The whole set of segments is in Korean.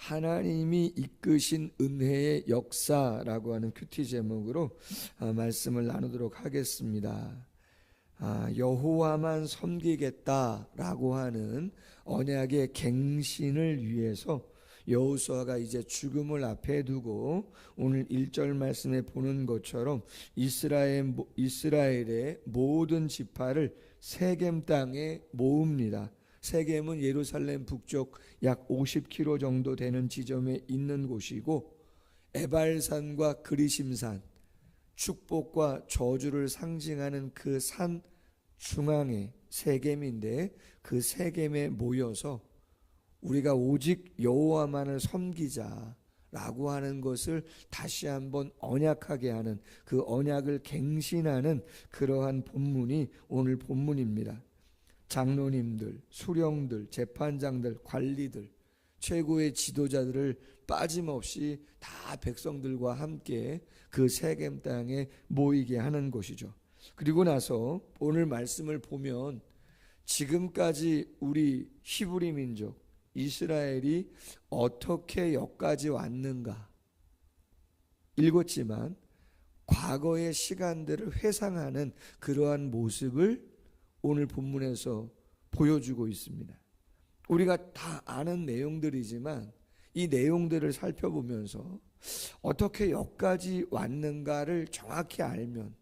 하나님이 이끄신 은혜의 역사라고 하는 큐티 제목으로 아, 말씀을 나누도록 하겠습니다. 아, 여호와만 섬기겠다라고 하는 언약의 갱신을 위해서 여호수아가 이제 죽음을 앞에 두고 오늘 1절 말씀에 보는 것처럼 이스라엘 이스라엘의 모든 지파를 세겜 땅에 모읍니다. 세겜은 예루살렘 북쪽 약 50km 정도 되는 지점에 있는 곳이고 에발산과 그리심산 축복과 저주를 상징하는 그 산 중앙에 세겜인데 그 세겜에 모여서 우리가 오직 여호와만을 섬기자 라고 하는 것을 다시 한번 언약하게 하는 그 언약을 갱신하는 그러한 본문이 오늘 본문입니다. 장로님들, 수령들, 재판장들, 관리들, 최고의 지도자들을 빠짐없이 다 백성들과 함께 그 세겜 땅에 모이게 하는 것이죠. 그리고 나서 오늘 말씀을 보면 지금까지 우리 히브리 민족 이스라엘이 어떻게 여기까지 왔는가 읽었지만 과거의 시간들을 회상하는 그러한 모습을 오늘 본문에서 보여주고 있습니다. 우리가 다 아는 내용들이지만 이 내용들을 살펴보면서 어떻게 여기까지 왔는가를 정확히 알면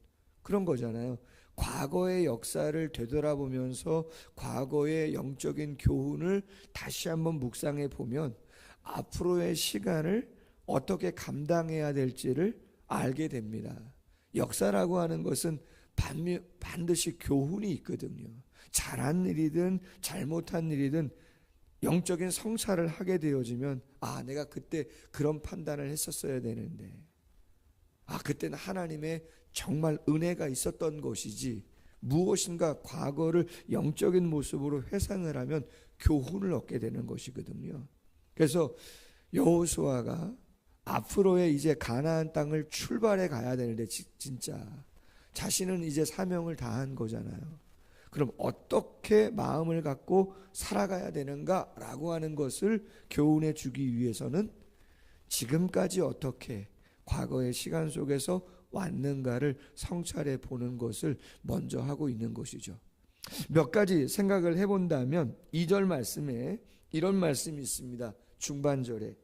그런 거잖아요. 과거의 역사를 되돌아보면서 과거의 영적인 교훈을 다시 한번 묵상해 보면 앞으로의 시간을 어떻게 감당해야 될지를 알게 됩니다. 역사라고 하는 것은 반드시 교훈이 있거든요. 잘한 일이든 잘못한 일이든 영적인 성찰을 하게 되어지면 아 내가 그때 그런 판단을 했었어야 되는데 아 그때는 하나님의 정말 은혜가 있었던 것이지 무엇인가 과거를 영적인 모습으로 회상을 하면 교훈을 얻게 되는 것이거든요. 그래서 여호수아가 앞으로의 이제 가나안 땅을 출발해 가야 되는데 진짜 자신은 이제 사명을 다한 거잖아요. 그럼 어떻게 마음을 갖고 살아가야 되는가라고 하는 것을 교훈해 주기 위해서는 지금까지 어떻게 과거의 시간 속에서 왔는가를 성찰해 보는 것을 먼저 하고 있는 것이죠. 몇 가지 생각을 해본다면 2절 말씀에 이런 말씀이 있습니다. 중반절에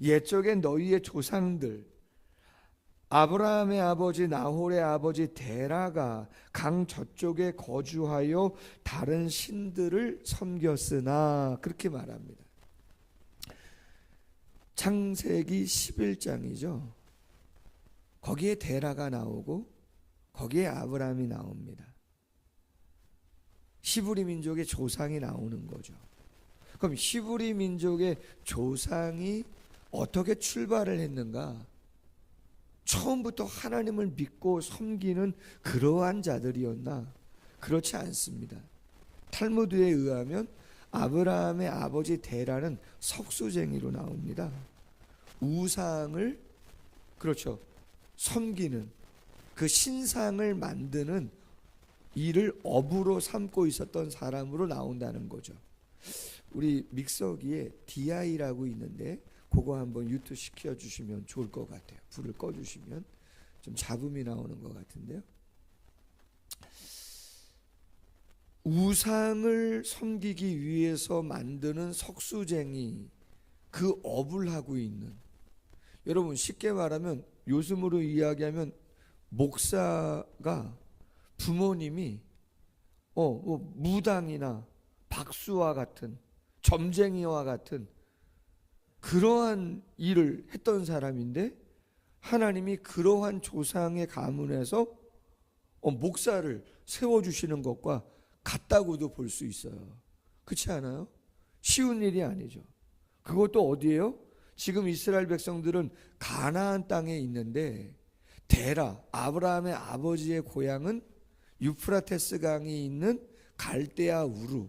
옛적에 너희의 조상들 아브라함의 아버지 나홀의 아버지 데라가 강 저쪽에 거주하여 다른 신들을 섬겼으나 그렇게 말합니다. 창세기 11장이죠. 거기에 데라가 나오고 거기에 아브라함이 나옵니다. 히브리 민족의 조상이 나오는 거죠. 그럼 히브리 민족의 조상이 어떻게 출발을 했는가? 처음부터 하나님을 믿고 섬기는 그러한 자들이었나? 그렇지 않습니다. 탈무드에 의하면 아브라함의 아버지 데라는 석수쟁이로 나옵니다. 우상을 그렇죠. 섬기는 그 신상을 만드는 일을 업으로 삼고 있었던 사람으로 나온다는 거죠. 우리 믹서기에 DI라고 있는데 그거 한번 유튜 시켜 주시면 좋을 것 같아요. 불을 꺼 주시면 좀 잡음이 나오는 것 같은데요. 우상을 섬기기 위해서 만드는 석수쟁이 그 업을 하고 있는 여러분 쉽게 말하면 요즘으로 이야기하면 목사가 부모님이 어, 뭐 무당이나 박수와 같은 점쟁이와 같은 그러한 일을 했던 사람인데 하나님이 그러한 조상의 가문에서 어, 목사를 세워주시는 것과 같다고도 볼 수 있어요. 그렇지 않아요? 쉬운 일이 아니죠. 그것도 어디에요? 지금 이스라엘 백성들은 가나안 땅에 있는데 데라 아브라함의 아버지의 고향은 유프라테스 강이 있는 갈대아 우루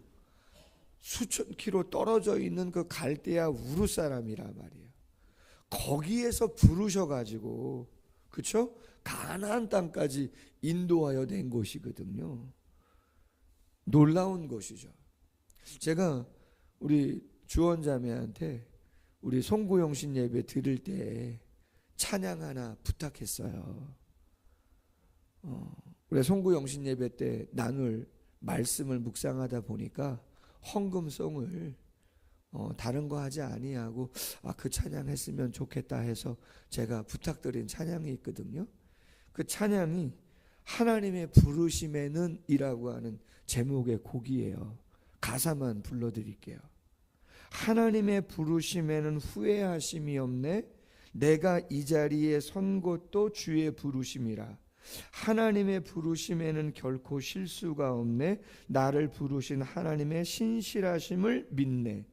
수천 킬로 떨어져 있는 그 갈대아 우루 사람이라 말이에요. 거기에서 부르셔 가지고 그렇죠? 가나안 땅까지 인도하여 낸 것이거든요. 놀라운 것이죠. 제가 우리 주원자매한테 우리 송구영신 예배 드릴 때 찬양 하나 부탁했어요. 어, 우리 송구영신 예배 때 나눌 말씀을 묵상하다 보니까 헌금송을 어, 다른 거 하지 아니하고 아, 그 찬양 했으면 좋겠다 해서 제가 부탁드린 찬양이 있거든요. 그 찬양이 하나님의 부르심에는 이라고 하는 제목의 곡이에요. 가사만 불러드릴게요. 하나님의 부르심에는 후회하심이 없네. 내가 이 자리에 선 것도 주의 부르심이라. 하나님의 부르심에는 결코 실수가 없네. 나를 부르신 하나님의 신실하심을 믿네.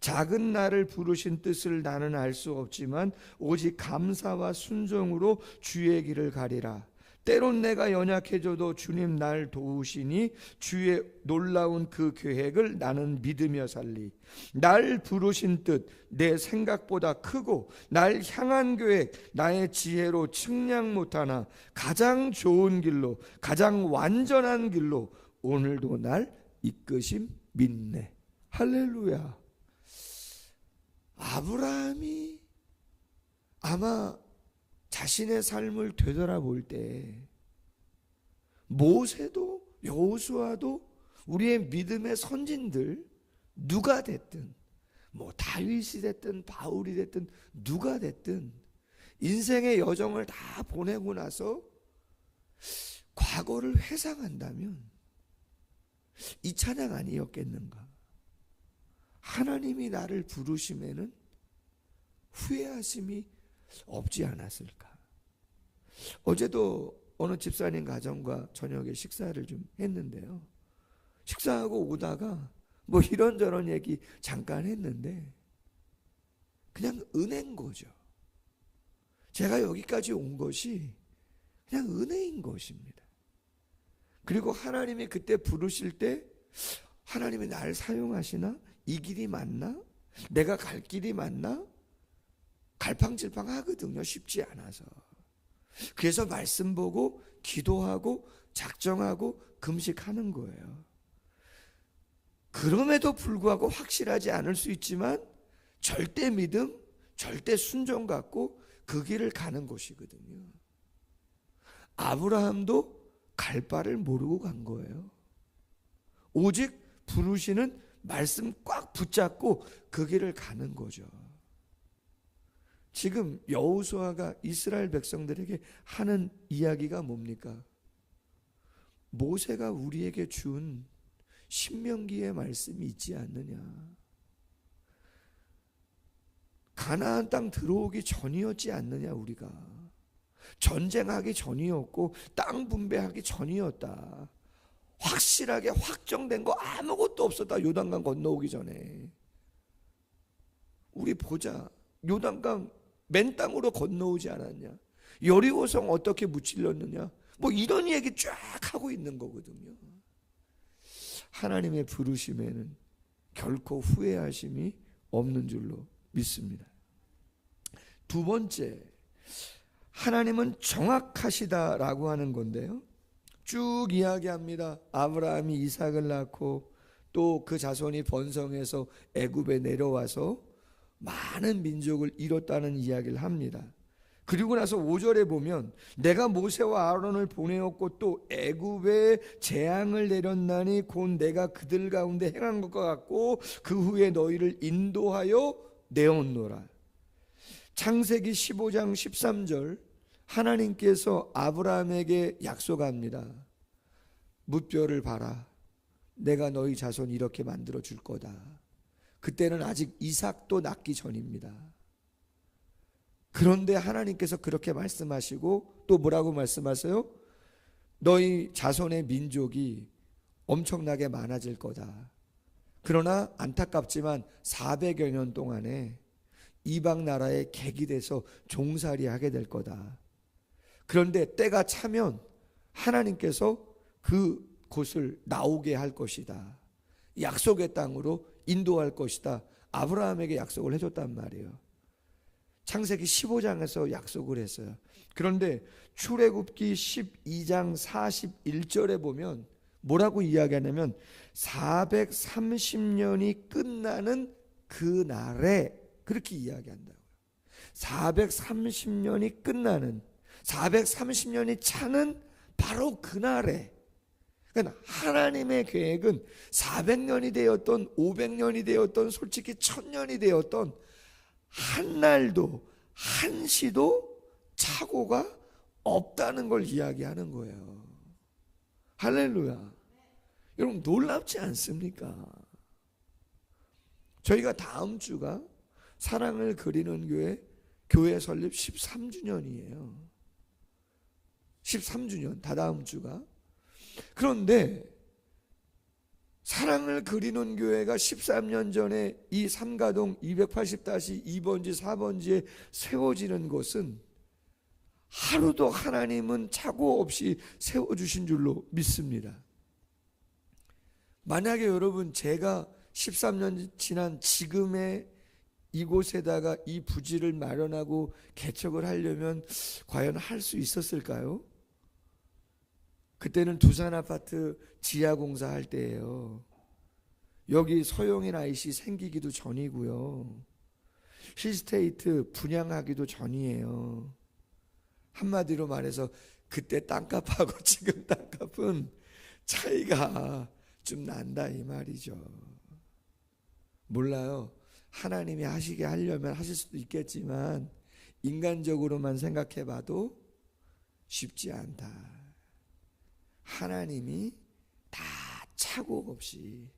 작은 나를 부르신 뜻을 나는 알 수 없지만 오직 감사와 순종으로 주의 길을 가리라. 때론 내가 연약해져도 주님 날 도우시니 주의 놀라운 그 계획을 나는 믿으며 살리. 날 부르신 뜻 내 생각보다 크고 날 향한 계획 나의 지혜로 측량 못하나 가장 좋은 길로 가장 완전한 길로 오늘도 날 이끄심 믿네. 할렐루야. 아브라함이 아마 자신의 삶을 되돌아볼 때 모세도 여호수아도 우리의 믿음의 선진들 누가 됐든 뭐 다윗이 됐든 바울이 됐든 누가 됐든 인생의 여정을 다 보내고 나서 과거를 회상한다면 이 찬양 아니었겠는가? 하나님이 나를 부르심에는 후회하심이 없지 않았을까? 어제도 어느 집사님 가정과 저녁에 식사를 좀 했는데요. 식사하고 오다가 뭐 이런저런 얘기 잠깐 했는데 그냥 은혜인 거죠. 제가 여기까지 온 것이 그냥 은혜인 것입니다. 그리고 하나님이 그때 부르실 때 하나님이 날 사용하시나? 이 길이 맞나? 내가 갈 길이 맞나? 갈팡질팡 하거든요. 쉽지 않아서. 그래서 말씀 보고 기도하고 작정하고 금식하는 거예요. 그럼에도 불구하고 확실하지 않을 수 있지만 절대 믿음, 절대 순종 갖고 그 길을 가는 곳이거든요. 아브라함도 갈 바를 모르고 간 거예요. 오직 부르시는 말씀 꽉 붙잡고 그 길을 가는 거죠. 지금 여호수아가 이스라엘 백성들에게 하는 이야기가 뭡니까? 모세가 우리에게 준 신명기의 말씀이 있지 않느냐? 가나안 땅 들어오기 전이었지 않느냐 우리가 전쟁하기 전이었고 땅 분배하기 전이었다. 확실하게 확정된 거 아무것도 없었다. 요단강 건너오기 전에 우리 보자. 요단강 맨 땅으로 건너오지 않았냐? 여리고성 어떻게 무찔렀느냐? 뭐 이런 얘기 쫙 하고 있는 거거든요. 하나님의 부르심에는 결코 후회하심이 없는 줄로 믿습니다. 두 번째, 하나님은 정확하시다라고 하는 건데요. 쭉 이야기합니다. 아브라함이 이삭을 낳고 또 그 자손이 번성해서 애굽에 내려와서 많은 민족을 이뤘다는 이야기를 합니다. 그리고 나서 5절에 보면 내가 모세와 아론을 보내었고 또 애굽에 재앙을 내렸나니 곧 내가 그들 가운데 행한 것과 같고 그 후에 너희를 인도하여 내었노라. 창세기 15장 13절 하나님께서 아브라함에게 약속합니다. 무뼈를 봐라. 내가 너희 자손 이렇게 만들어 줄 거다. 그때는 아직 이삭도 낳기 전입니다. 그런데 하나님께서 그렇게 말씀하시고 또 뭐라고 말씀하세요? 너희 자손의 민족이 엄청나게 많아질 거다. 그러나 안타깝지만 400여 년 동안에 이방 나라에 객이 돼서 종살이 하게 될 거다. 그런데 때가 차면 하나님께서 그 곳을 나오게 할 것이다. 약속의 땅으로 인도할 것이다. 아브라함에게 약속을 해줬단 말이에요. 창세기 15장에서 약속을 했어요. 그런데 출애굽기 12장 41절에 보면 뭐라고 이야기하냐면 430년이 끝나는 그 날에 그렇게 이야기한다고요. 430년이 끝나는 430년이 차는 바로 그날에 그러니까 하나님의 계획은 400년이 되었던 500년이 되었던 솔직히 1000년이 되었던 한 날도 한 시도 착오가 없다는 걸 이야기하는 거예요. 할렐루야. 여러분 놀랍지 않습니까? 저희가 다음 주가 사랑을 그리는 교회 교회 설립 13주년이에요. 13주년 다다음 주가 그런데 사랑을 그리는 교회가 13년 전에 이 삼가동 280-2번지 4번지에 세워지는 것은 하루도 하나님은 착오 없이 세워주신 줄로 믿습니다. 만약에 여러분 제가 13년 지난 지금의 이곳에다가 이 부지를 마련하고 개척을 하려면 과연 할 수 있었을까요? 그때는 두산 아파트 지하 공사할 때예요. 여기 서용인 IC 생기기도 전이고요. 힐스테이트 분양하기도 전이에요. 한마디로 말해서 그때 땅값하고 지금 땅값은 차이가 좀 난다 이 말이죠. 몰라요. 하나님이 하시게 하려면 하실 수도 있겠지만 인간적으로만 생각해 봐도 쉽지 않다. 하나님이 다 착오 없이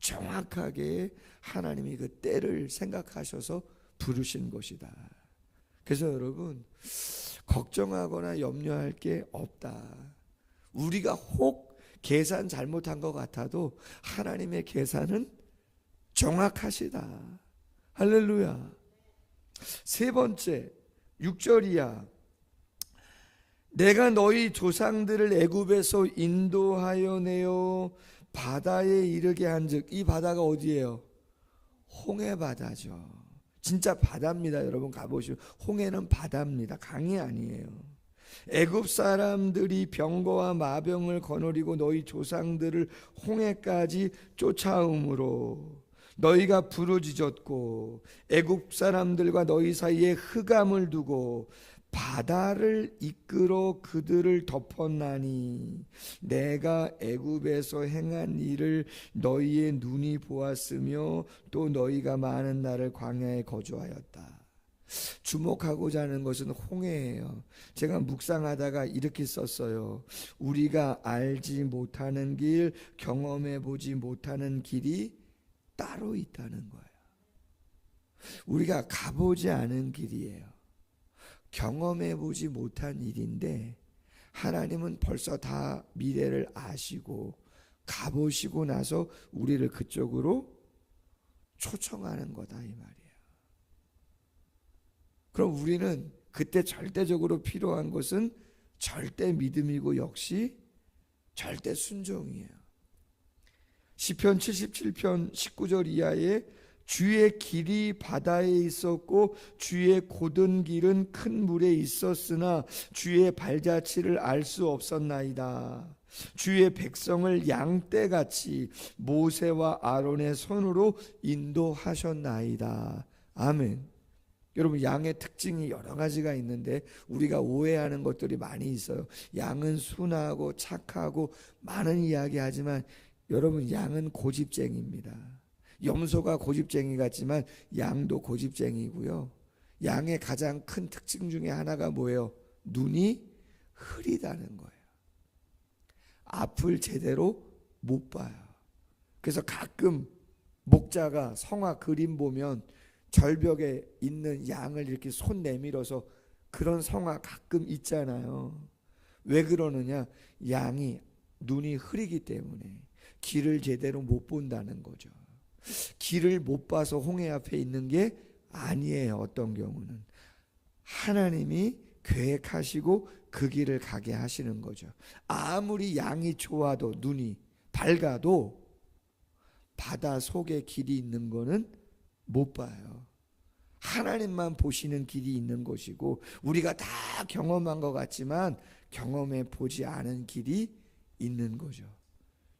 정확하게 하나님이 그 때를 생각하셔서 부르신 것이다. 그래서 여러분 걱정하거나 염려할 게 없다. 우리가 혹 계산 잘못한 것 같아도 하나님의 계산은 정확하시다. 할렐루야. 세 번째 6절이야. 내가 너희 조상들을 애굽에서 인도하여 내어 바다에 이르게 한즉 이 바다가 어디예요? 홍해 바다죠. 진짜 바다입니다. 여러분 가보시면 홍해는 바다입니다. 강이 아니에요. 애굽 사람들이 병거와 마병을 거느리고 너희 조상들을 홍해까지 쫓아오므로 너희가 부르짖었고 애굽 사람들과 너희 사이에 흑암을 두고 바다를 이끌어 그들을 덮었나니 내가 애굽에서 행한 일을 너희의 눈이 보았으며 또 너희가 많은 날을 광야에 거주하였다. 주목하고자 하는 것은 홍해예요. 제가 묵상하다가 이렇게 썼어요. 우리가 알지 못하는 길, 경험해 보지 못하는 길이 따로 있다는 거예요. 우리가 가보지 않은 길이에요. 경험해 보지 못한 일인데 하나님은 벌써 다 미래를 아시고 가보시고 나서 우리를 그쪽으로 초청하는 거다 이 말이에요. 그럼 우리는 그때 절대적으로 필요한 것은 절대 믿음이고 역시 절대 순종이에요. 시편 77편 19절 이하에 주의 길이 바다에 있었고 주의 고든 길은 큰 물에 있었으나 주의 발자취를 알 수 없었나이다. 주의 백성을 양떼같이 모세와 아론의 손으로 인도하셨나이다. 아멘. 여러분 양의 특징이 여러 가지가 있는데 우리가 오해하는 것들이 많이 있어요. 양은 순하고 착하고 많은 이야기하지만 여러분 양은 고집쟁입니다. 염소가 고집쟁이 같지만 양도 고집쟁이고요. 양의 가장 큰 특징 중에 하나가 뭐예요? 눈이 흐리다는 거예요. 앞을 제대로 못 봐요. 그래서 가끔 목자가 성화 그림 보면 절벽에 있는 양을 이렇게 손 내밀어서 그런 성화 가끔 있잖아요. 왜 그러느냐? 양이 눈이 흐리기 때문에 길을 제대로 못 본다는 거죠. 길을 못 봐서 홍해 앞에 있는 게 아니에요. 어떤 경우는 하나님이 계획하시고 그 길을 가게 하시는 거죠. 아무리 양이 좋아도 눈이 밝아도 바다 속에 길이 있는 거는 못 봐요. 하나님만 보시는 길이 있는 것이고 우리가 다 경험한 것 같지만 경험해 보지 않은 길이 있는 거죠.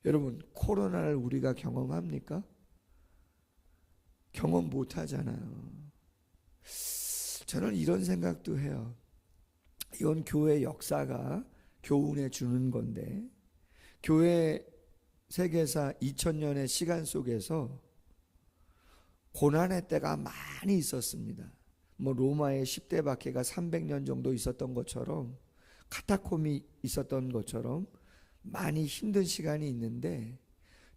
여러분 코로나를 우리가 경험합니까? 경험 못 하잖아요. 저는 이런 생각도 해요. 이건 교회 역사가 교훈에 주는 건데 교회 세계사 2000년의 시간 속에서 고난의 때가 많이 있었습니다. 뭐 로마의 10대 박해가 300년 정도 있었던 것처럼 카타콤이 있었던 것처럼 많이 힘든 시간이 있는데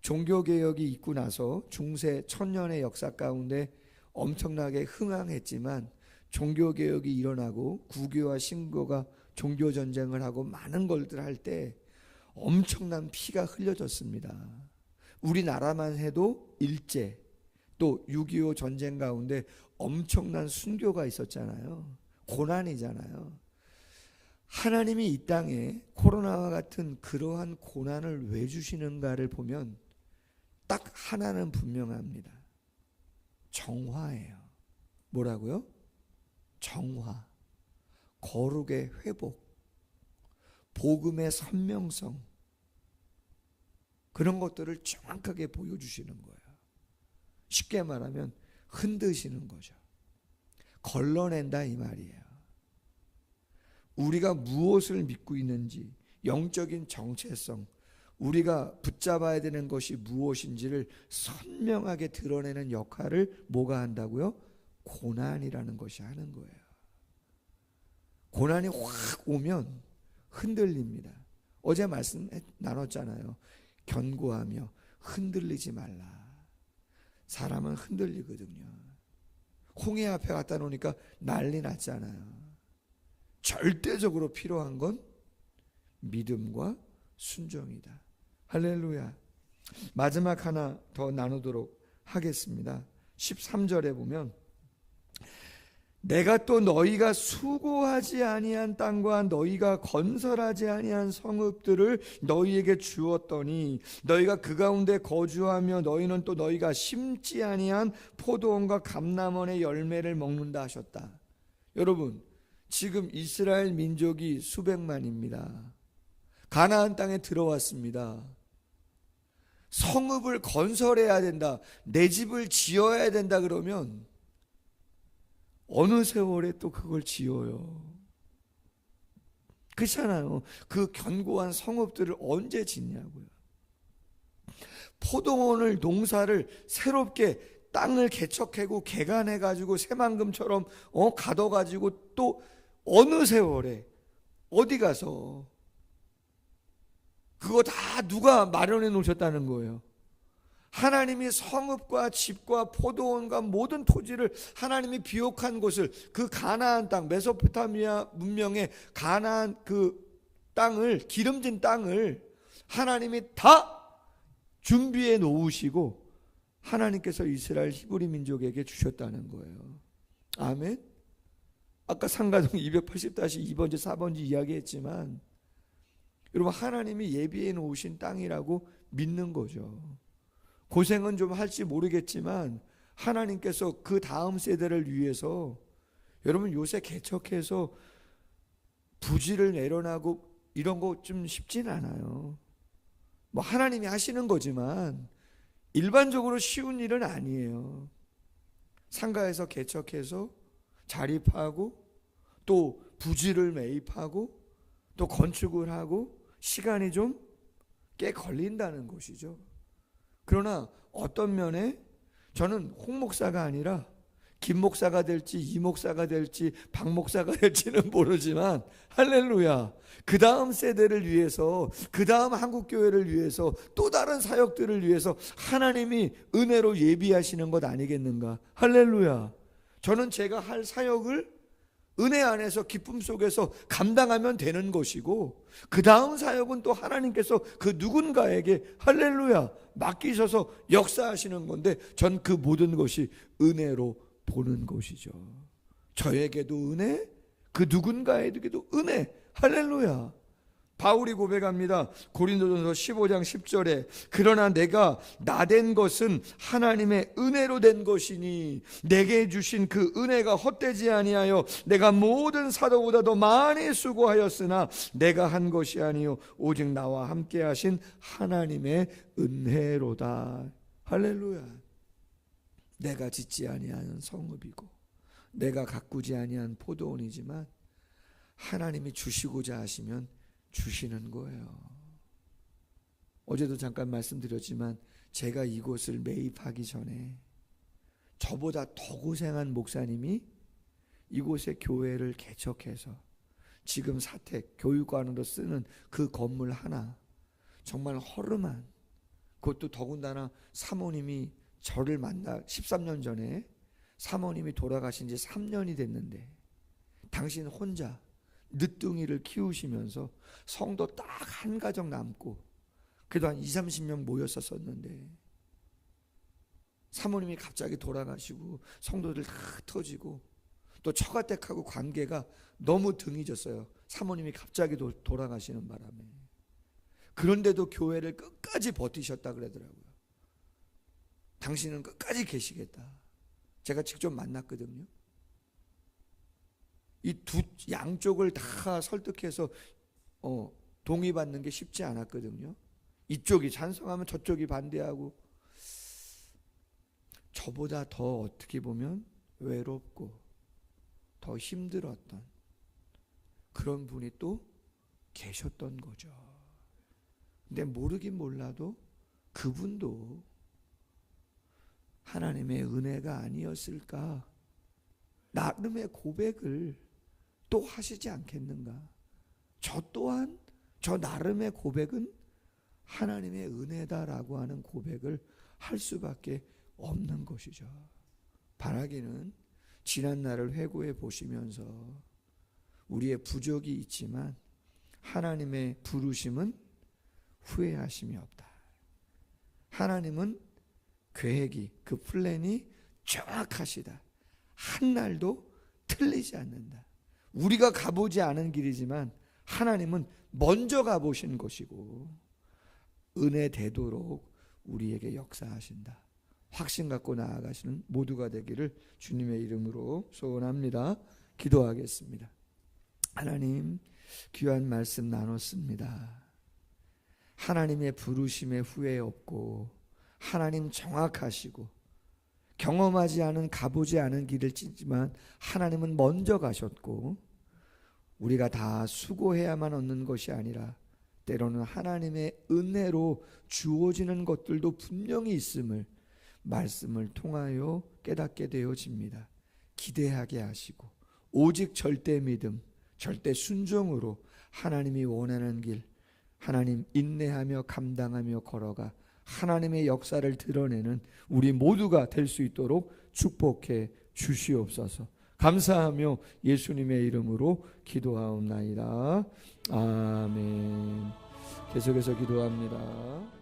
종교 개혁이 있고 나서 중세 천년의 역사 가운데 엄청나게 흥황했지만 종교 개혁이 일어나고 구교와 신교가 종교 전쟁을 하고 많은 걸들 할 때 엄청난 피가 흘려졌습니다. 우리나라만 해도 일제 또 6.25 전쟁 가운데 엄청난 순교가 있었잖아요. 고난이잖아요. 하나님이 이 땅에 코로나와 같은 그러한 고난을 왜 주시는가를 보면 딱 하나는 분명합니다. 정화예요. 뭐라고요? 정화. 거룩의 회복. 복음의 선명성. 그런 것들을 정확하게 보여주시는 거예요. 쉽게 말하면 흔드시는 거죠. 걸러낸다 이 말이에요. 우리가 무엇을 믿고 있는지, 영적인 정체성, 우리가 붙잡아야 되는 것이 무엇인지를 선명하게 드러내는 역할을 뭐가 한다고요? 고난이라는 것이 하는 거예요. 고난이 확 오면 흔들립니다. 어제 말씀 나눴잖아요. 견고하며 흔들리지 말라. 사람은 흔들리거든요. 홍해 앞에 갖다 놓으니까 난리 났잖아요. 절대적으로 필요한 건 믿음과 순종이다. 할렐루야. 마지막 하나 더 나누도록 하겠습니다. 13절에 보면 내가 또 너희가 수고하지 아니한 땅과 너희가 건설하지 아니한 성읍들을 너희에게 주었더니 너희가 그 가운데 거주하며 너희는 또 너희가 심지 아니한 포도원과 감람원의 열매를 먹는다 하셨다. 여러분, 지금 이스라엘 민족이 수백만입니다. 가나안 땅에 들어왔습니다. 성읍을 건설해야 된다. 내 집을 지어야 된다 그러면 어느 세월에 또 그걸 지어요. 그렇잖아요. 그 견고한 성읍들을 언제 짓냐고요. 포도원을 농사를 새롭게 땅을 개척하고 개간해 가지고 새만금처럼 어 가둬 가지고 또 어느 세월에 어디 가서 그거 다 누가 마련해 놓으셨다는 거예요. 하나님이 성읍과 집과 포도원과 모든 토지를 하나님이 비옥한 곳을 그 가나안 땅 메소포타미아 문명의 가나안 그 땅을 기름진 땅을 하나님이 다 준비해 놓으시고 하나님께서 이스라엘 히브리 민족에게 주셨다는 거예요. 아멘. 아까 상가동 280-2번지 4번지 이야기했지만 여러분 하나님이 예비해 놓으신 땅이라고 믿는 거죠. 고생은 좀 할지 모르겠지만 하나님께서 그 다음 세대를 위해서 여러분 요새 개척해서 부지를 내려놔고 이런 거 좀 쉽진 않아요. 뭐 하나님이 하시는 거지만 일반적으로 쉬운 일은 아니에요. 상가에서 개척해서 자립하고 또 부지를 매입하고 또 건축을 하고 시간이 좀 꽤 걸린다는 것이죠. 그러나 어떤 면에 저는 홍 목사가 아니라 김 목사가 될지 이 목사가 될지 박 목사가 될지는 모르지만 할렐루야. 그 다음 세대를 위해서 그 다음 한국 교회를 위해서 또 다른 사역들을 위해서 하나님이 은혜로 예비하시는 것 아니겠는가? 할렐루야. 저는 제가 할 사역을 은혜 안에서 기쁨 속에서 감당하면 되는 것이고 그 다음 사역은 또 하나님께서 그 누군가에게 할렐루야 맡기셔서 역사하시는 건데 전 그 모든 것이 은혜로 보는 것이죠. 저에게도 은혜, 그 누군가에게도 은혜. 할렐루야. 바울이 고백합니다. 고린도전서 15장 10절에 그러나 내가 나 된 것은 하나님의 은혜로 된 것이니 내게 주신 그 은혜가 헛되지 아니하여 내가 모든 사도보다도 많이 수고하였으나 내가 한 것이 아니요 오직 나와 함께 하신 하나님의 은혜로다. 할렐루야. 내가 짓지 아니하는 성읍이고 내가 가꾸지 아니한 포도원이지만 하나님이 주시고자 하시면 주시는 거예요. 어제도 잠깐 말씀드렸지만 제가 이곳을 매입하기 전에 저보다 더 고생한 목사님이 이곳에 교회를 개척해서 지금 사택 교육관으로 쓰는 그 건물 하나 정말 허름한 그것도 더군다나 사모님이 저를 만나 13년 전에 사모님이 돌아가신 지 3년이 됐는데 당신 혼자 늦둥이를 키우시면서 성도 딱 한 가정 남고 그래도 한 2, 30명 모였었었는데 사모님이 갑자기 돌아가시고 성도들 다 터지고 또 처가댁하고 관계가 너무 등이 졌어요. 사모님이 갑자기 도, 돌아가시는 바람에. 그런데도 교회를 끝까지 버티셨다 그러더라고요. 당신은 끝까지 계시겠다. 제가 직접 만났거든요. 이 두 양쪽을 다 설득해서 어, 동의받는 게 쉽지 않았거든요. 이쪽이 찬성하면 저쪽이 반대하고 저보다 더 어떻게 보면 외롭고 더 힘들었던 그런 분이 또 계셨던 거죠. 근데 모르긴 몰라도 그분도 하나님의 은혜가 아니었을까? 나름의 고백을 또 하시지 않겠는가? 저 또한 저 나름의 고백은 하나님의 은혜다라고 하는 고백을 할 수밖에 없는 것이죠. 바라기는 지난 날을 회고해 보시면서 우리의 부족이 있지만 하나님의 부르심은 후회하심이 없다. 하나님은 계획이 그 플랜이 정확하시다. 한 날도 틀리지 않는다. 우리가 가보지 않은 길이지만 하나님은 먼저 가보신 것이고 은혜 되도록 우리에게 역사하신다. 확신 갖고 나아가시는 모두가 되기를 주님의 이름으로 소원합니다. 기도하겠습니다. 하나님 귀한 말씀 나눴습니다. 하나님의 부르심에 후회 없고 하나님 정확하시고 경험하지 않은 가보지 않은 길을 찢지만 하나님은 먼저 가셨고 우리가 다 수고해야만 얻는 것이 아니라 때로는 하나님의 은혜로 주어지는 것들도 분명히 있음을 말씀을 통하여 깨닫게 되어집니다. 기대하게 하시고 오직 절대 믿음, 절대 순종으로 하나님이 원하는 길, 하나님 인내하며 감당하며 걸어가 하나님의 역사를 드러내는 우리 모두가 될 수 있도록 축복해 주시옵소서. 감사하며 예수님의 이름으로 기도하옵나이다. 아멘. 계속해서 기도합니다.